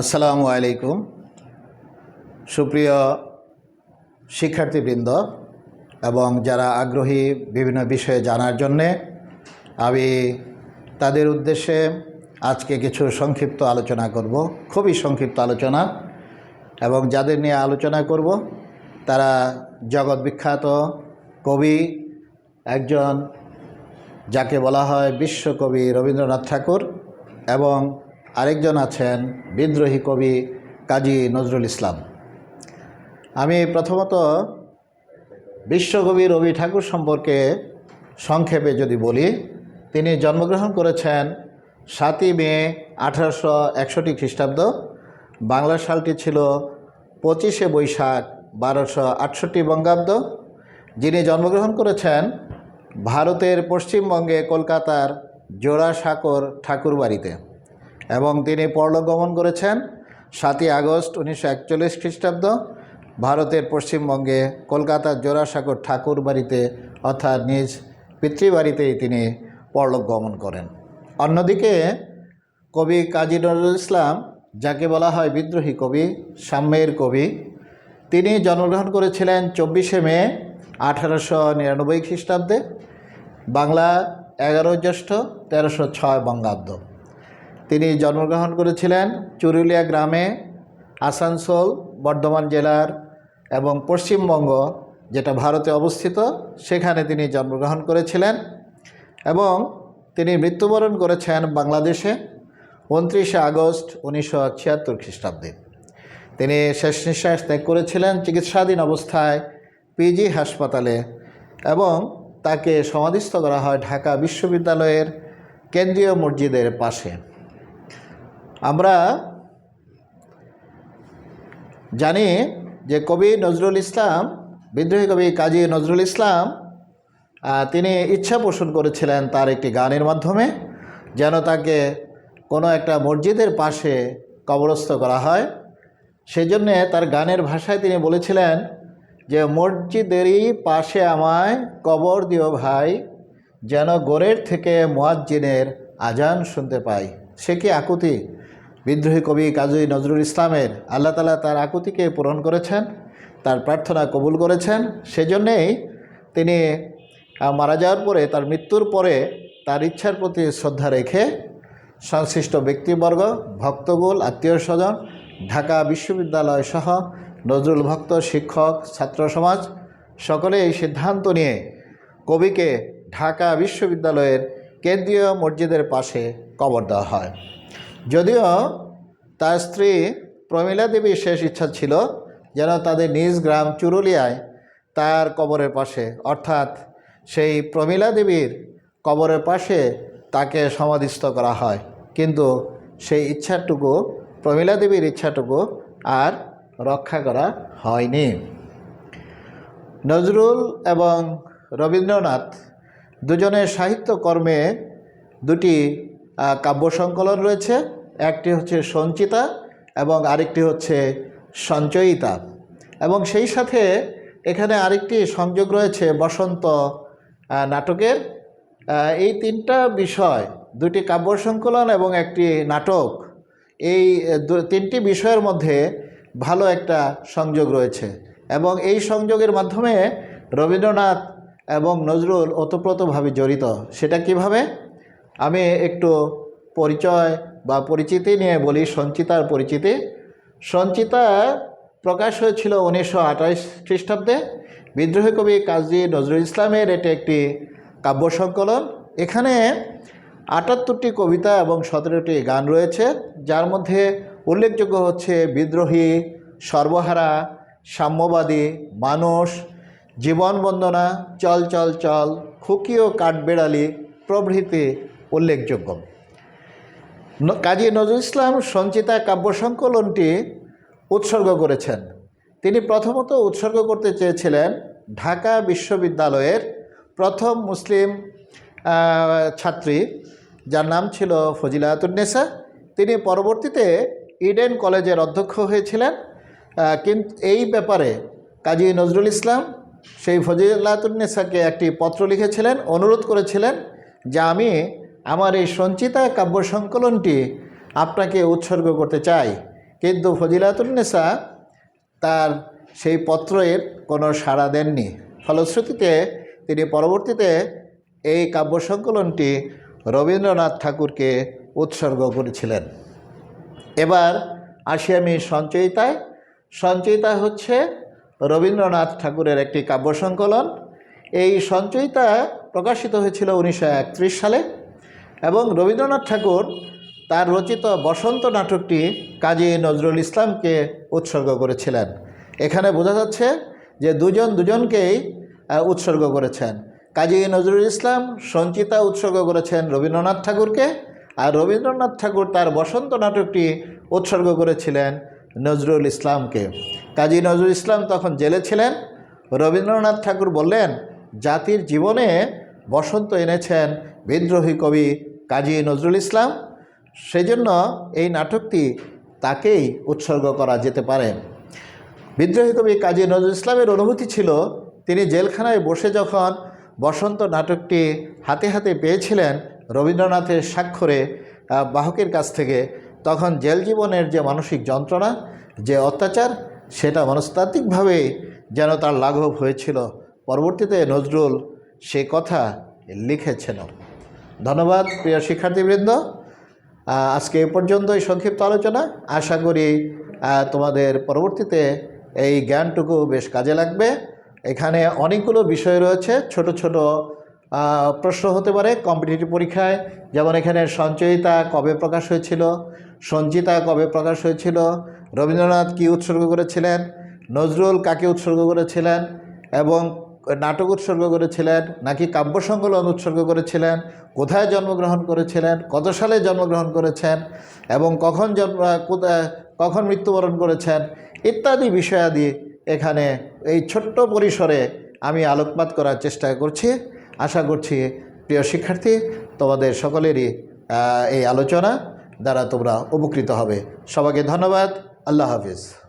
আসসালামু আলাইকুম। সুপ্রিয় শিক্ষার্থীবৃন্দ এবং যারা আগ্রহী বিভিন্ন বিষয়ে জানার জন্যে, আমি তাদের উদ্দেশ্যে আজকে কিছু সংক্ষিপ্ত আলোচনা করব। খুবই সংক্ষিপ্ত আলোচনা এবং যাদের নিয়ে আলোচনা করব, তারা জগৎ বিখ্যাত কবি, একজন যাকে বলা হয় বিশ্বকবি রবীন্দ্রনাথ ঠাকুর এবং আরেকজন আছেন বিদ্রোহী কবি কাজী নজরুল ইসলাম। আমি প্রথমত বিশ্বকবি রবি ঠাকুর সম্পর্কে সংক্ষেপে যদি বলি, তিনি জন্মগ্রহণ করেছেন সাতই মে আঠারোশো একষট্টি খ্রিস্টাব্দ। বাংলা সালটি ছিল পঁচিশে বৈশাখ বারোশো আটষট্টি বঙ্গাব্দ। যিনি জন্মগ্রহণ করেছেন ভারতের পশ্চিমবঙ্গে কলকাতার জোড়াসাঁকোর ঠাকুরবাড়িতে। এবং তিনি পরলোকগমন করেছেন সাতই আগস্ট উনিশশো একচল্লিশ খ্রিস্টাব্দ, ভারতের পশ্চিমবঙ্গে কলকাতার জোড়াসাঁকোর ঠাকুর বাড়িতে, অর্থাৎ নিজ পিতৃবাড়িতেই তিনি পরলোক গমন করেন। অন্যদিকে কবি কাজী নজরুল ইসলাম, যাকে বলা হয় বিদ্রোহী কবি, সাম্যের কবি, তিনি জন্মগ্রহণ করেছিলেন চব্বিশে মে আঠারোশো নিরানব্বই খ্রিস্টাব্দে, বাংলা এগারো জ্যৈষ্ঠ তেরোশো ছয় বঙ্গাব্দ। তিনি জন্মগ্রহণ করেছিলেন চুরুলিয়া গ্রামে, আসানসোল, বর্ধমান জেলার এবং পশ্চিমবঙ্গ, যেটা ভারতে অবস্থিত, সেখানে তিনি জন্মগ্রহণ করেছিলেন এবং তিনি মৃত্যুবরণ করেছেন বাংলাদেশে উনত্রিশে আগস্ট উনিশশো ছিয়াত্তর খ্রিস্টাব্দে। তিনি শেষ নিঃশ্বাস ত্যাগ করেছিলেন চিকিৎসাধীন অবস্থায় পিজি হাসপাতালে এবং তাকে সমাধিস্থ করা হয় ঢাকা বিশ্ববিদ্যালয়ের কেন্দ্রীয় মসজিদের পাশে। আমরা জানি যে কবি নজরুল ইসলাম, বিদ্রোহী কবি কাজী নজরুল ইসলাম তিনি ইচ্ছা পোষণ করেছিলেন তার একটি গানের মাধ্যমে, যেন তাকে কোনো একটা মসজিদের পাশে কবরস্থ করা হয়। সেই জন্যে তার গানের ভাষায় তিনি বলেছিলেন যে, মসজিদেরই পাশে আমায় কবর দিও ভাই, যেন গোরের থেকে মোয়াজ্জিনের আজান শুনতে পাই। সে কি আকুতি? বিদ্রোহী কবি কাজী নজরুল ইসলামের আল্লাহ তালা তার আকুতিকে পূরণ করেছেন, তার প্রার্থনা কবুল করেছেন। সেজন্যেই তিনি মারা যাওয়ার পরে, তার মৃত্যুর পরে তার ইচ্ছার প্রতি শ্রদ্ধা রেখে সংশ্লিষ্ট ব্যক্তিবর্গ ভক্তগুল আত্মীয় স্বজন ঢাকা বিশ্ববিদ্যালয় সহ নজরুল ভক্ত, শিক্ষক, ছাত্র সমাজ সকলে এই সিদ্ধান্ত নিয়ে কবিকে ঢাকা বিশ্ববিদ্যালয়ের কেন্দ্রীয় মসজিদের পাশে কবর দেওয়া হয়। যদিও তার স্ত্রী প্রমীলা দেবীর শেষ ইচ্ছা ছিল যেন তাদের নিজ গ্রাম চুরুলিয়ায় তার কবরের পাশে, অর্থাৎ সেই প্রমীলা দেবীর কবরের পাশে তাকে সমাধিস্থ করা হয়। কিন্তু সেই ইচ্ছাটুকু, প্রমীলা দেবীর ইচ্ছাটুকু আর রক্ষা করা হয়নি। নজরুল এবং রবীন্দ্রনাথ দুজনের সাহিত্যকর্মে দুটি কাব্য সংকলন রয়েছে। একটি হচ্ছে সঞ্চিতা এবং আরেকটি হচ্ছে সঞ্চয়িতা। এবং সেই সাথে এখানে আরেকটি সংযোগ রয়েছে বসন্ত নাটকের। এই তিনটা বিষয়, দুটি কাব্য সংকলন এবং একটি নাটক, এই তিনটি বিষয়ের মধ্যে ভালো একটা সংযোগ রয়েছে। এবং এই সংযোগের মাধ্যমে রবীন্দ্রনাথ এবং নজরুল ওতপ্রোতভাবে জড়িত। সেটা কীভাবে? আমি একটু পরিচয় বা পরিচিতি নিয়ে বলি, সঞ্চিতার পরিচিতি। সঞ্চিতা প্রকাশ হয়েছিল উনিশশো আঠাইশ খ্রিস্টাব্দে। বিদ্রোহী কবি কাজী নজরুল ইসলামের এটি একটি কাব্য সংকলন। এখানে আটাত্তরটি কবিতা এবং সতেরোটি গান রয়েছে, যার মধ্যে উল্লেখযোগ্য হচ্ছে বিদ্রোহী, সর্বহারা, সাম্যবাদী, মানুষ, জীবন বন্দনা, চল চল চল, খুকি ও কাঠবেড়ালি প্রভৃতি। উল্লেখযোগ্য। কাজী নজরুল ইসলাম সঞ্চিতা কাব্য সংকলনটি উৎসর্গ করেছেন। তিনি প্রথমত উৎসর্গ করতে চেয়েছিলেন ঢাকা বিশ্ববিদ্যালয়ের প্রথম মুসলিম ছাত্রী, যার নাম ছিল ফজিলাতুন্নেসা তিনি পরবর্তীতে ইডেন কলেজের অধ্যক্ষ হয়েছিলেন। কিন্তু এই ব্যাপারে কাজী নজরুল ইসলাম সেই ফজিলাতুন্নেসাকে একটি পত্র লিখেছিলেন, অনুরোধ করেছিলেন যে আমি আমার এই সঞ্চিতা কাব্য সংকলনটি আপনাকে উৎসর্গ করতে চাই। কিন্তু ফজিলাতুন্নেসা তার সেই পত্রের কোনো সাড়া দেননি। ফলশ্রুতিতে তিনি পরবর্তীতে এই কাব্য সংকলনটি রবীন্দ্রনাথ ঠাকুরকে উৎসর্গ করেছিলেন। এবার আসি আমি সঞ্চয়িতায়। সঞ্চয়িতা হচ্ছে রবীন্দ্রনাথ ঠাকুরের একটি কাব্য সংকলন। এই সঞ্চয়িতা প্রকাশিত হয়েছিল উনিশশো একত্রিশ সালে। এবং রবীন্দ্রনাথ ঠাকুর তার রচিত বসন্ত নাটকটি কাজী নজরুল ইসলামকে উৎসর্গ করেছিলেন। এখানে বোঝা যাচ্ছে যে দুজন দুজনকেই উৎসর্গ করেছেন। কাজী নজরুল ইসলাম সঞ্চিতা উৎসর্গ করেছেন রবীন্দ্রনাথ ঠাকুরকে আর রবীন্দ্রনাথ ঠাকুর তার বসন্ত নাটকটি উৎসর্গ করেছিলেন নজরুল ইসলামকে। কাজী নজরুল ইসলাম তখন জেলে ছিলেন। রবীন্দ্রনাথ ঠাকুর বললেন, জাতির জীবনে বসন্ত এনেছেন বিদ্রোহী কবি কাজী নজরুল ইসলাম, সেজন্য এই নাটকটি তাকেই উৎসর্গ করা যেতে পারে। বিদ্রোহী কবি কাজী নজরুল ইসলামের অনুভূতি ছিল, তিনি জেলখানায় বসে যখন বসন্ত নাটকটি হাতে হাতে পেয়েছিলেন রবীন্দ্রনাথের স্বাক্ষরে বাহকের কাছ থেকে, তখন জেল জীবনের যে মানসিক যন্ত্রণা, যে অত্যাচার, সেটা মনস্তাত্ত্বিকভাবেই যেন তার লাঘব হয়েছিল। পরবর্তীতে নজরুল সে কথা লিখেছেন ধন্যবাদ, প্রিয় শিক্ষার্থীবৃন্দ। আজকে এ পর্যন্তই সংক্ষিপ্ত আলোচনা। আশা করি তোমাদের পরবর্তীতে এই জ্ঞানটুকু বেশ কাজে লাগবে। এখানে অনেকগুলো বিষয় রয়েছে, ছোট ছোট প্রশ্ন হতে পারে কম্পিটিটিভ পরীক্ষায়। যেমন এখানে সঞ্চয়িতা কবে প্রকাশ হয়েছিল, সঞ্চিতা কবে প্রকাশ হয়েছিল, রবীন্দ্রনাথ কী উৎসর্গ করেছিলেন, নজরুল কাকে উৎসর্গ করেছিলেন, এবং নাটক উৎসর্গ করেছিলেন, নাকি কাব্য সংকলন উৎসর্গ করেছিলেন, কোথায় জন্মগ্রহণ করেছিলেন, কত সালে জন্মগ্রহণ করেছেন, এবং কখন জন্ম কখন মৃত্যুবরণ করেছেন, ইত্যাদি বিষয়াদি এখানে এই ছোট্ট পরিসরে আমি আলোকপাত করার চেষ্টা করছি। আশা করছি, প্রিয় শিক্ষার্থী, তোমাদের সকলেরই এই আলোচনা দ্বারা তোমরা উপকৃত হবে। সবাইকে ধন্যবাদ। আল্লাহ হাফিজ।